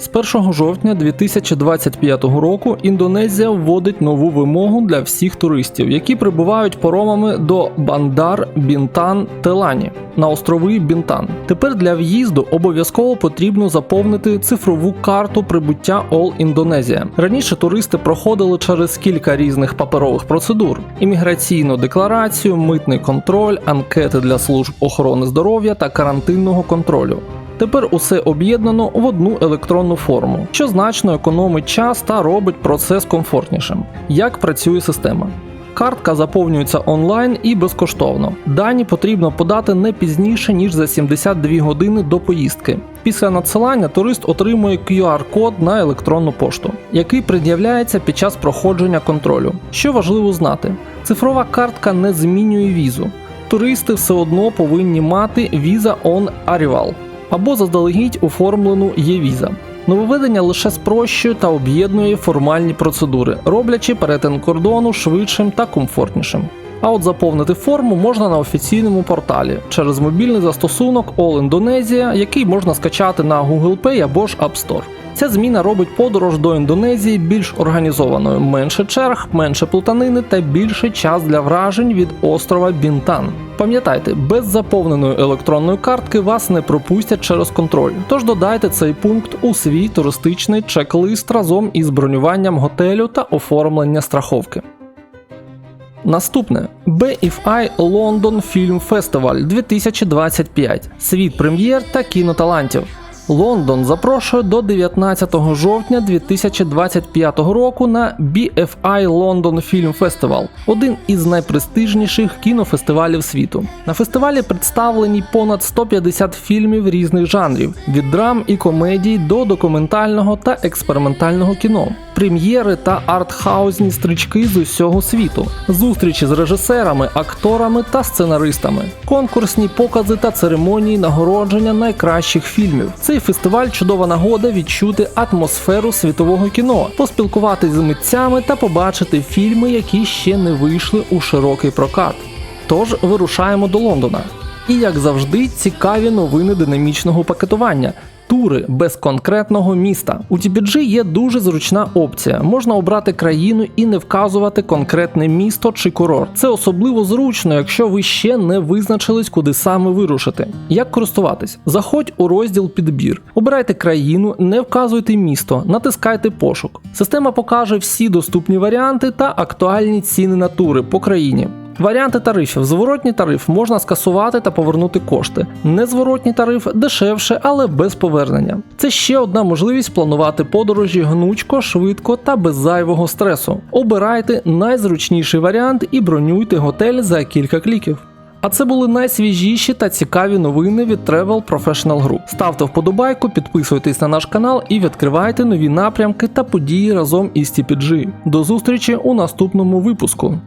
З 1 жовтня 2025 року Індонезія вводить нову вимогу для всіх туристів, які прибувають паромами до Бандар Бінтан Телані на острови Бінтан. Тепер для в'їзду обов'язково потрібно заповнити цифрову карту прибуття All Індонезія. Раніше туристи проходили через кілька різних паперових процедур: імміграційну декларацію, митний контроль, анкети для служб охорони здоров'я та карантинного контролю. Тепер усе об'єднано в одну електронну форму, що значно економить час та робить процес комфортнішим. Як працює система? Картка заповнюється онлайн і безкоштовно. Дані потрібно подати не пізніше ніж за 72 години до поїздки. Після надсилання турист отримує QR-код на електронну пошту, який пред'являється під час проходження контролю. Що важливо знати, цифрова картка не змінює візу. Туристи все одно повинні мати Visa on Arrival або заздалегідь оформлену є-віза. Нововведення лише спрощує та об'єднує формальні процедури, роблячи перетин кордону швидшим та комфортнішим. А от заповнити форму можна на офіційному порталі через мобільний застосунок All Indonesia, який можна скачати на Google Play або ж App Store. Ця зміна робить подорож до Індонезії більш організованою, менше черг, менше плутанини та більше час для вражень від острова Бінтан. Пам'ятайте, без заповненої електронної картки вас не пропустять через контроль. Тож додайте цей пункт у свій туристичний чек-лист разом із бронюванням готелю та оформлення страховки. Наступне BFI London Film Festival 2025. Світ прем'єр та кіноталантів. Лондон запрошує до 19 жовтня 2025 року на BFI London Film Festival, один із найпрестижніших кінофестивалів світу. На фестивалі представлені понад 150 фільмів різних жанрів: від драм і комедій до документального та експериментального кіно, прем'єри та артхаузні стрічки з усього світу, зустрічі з режисерами, акторами та сценаристами, конкурсні покази та церемонії нагородження найкращих фільмів. Цей фестиваль чудова нагода відчути атмосферу світового кіно, поспілкуватись з митцями та побачити фільми, які ще не вийшли у широкий прокат. Тож вирушаємо до Лондона. І як завжди, цікаві новини динамічного пакетування. Тури без конкретного міста. У TPG є дуже зручна опція. Можна обрати країну і не вказувати конкретне місто чи курорт. Це особливо зручно, якщо ви ще не визначились, куди саме вирушити. Як користуватись? Заходь у розділ підбір, обирайте країну, не вказуйте місто, натискайте пошук. Система покаже всі доступні варіанти та актуальні ціни на тури по країні. Варіанти тарифів: зворотній тариф можна скасувати та повернути кошти. Незворотній тариф дешевше, але без повернення. Це ще одна можливість планувати подорожі гнучко, швидко та без зайвого стресу. Обирайте найзручніший варіант і бронюйте готель за кілька кліків. А це були найсвіжіші та цікаві новини від Travel Professional Group. Ставте вподобайку, підписуйтесь на наш канал і відкривайте нові напрямки та події разом із TPG. До зустрічі у наступному випуску.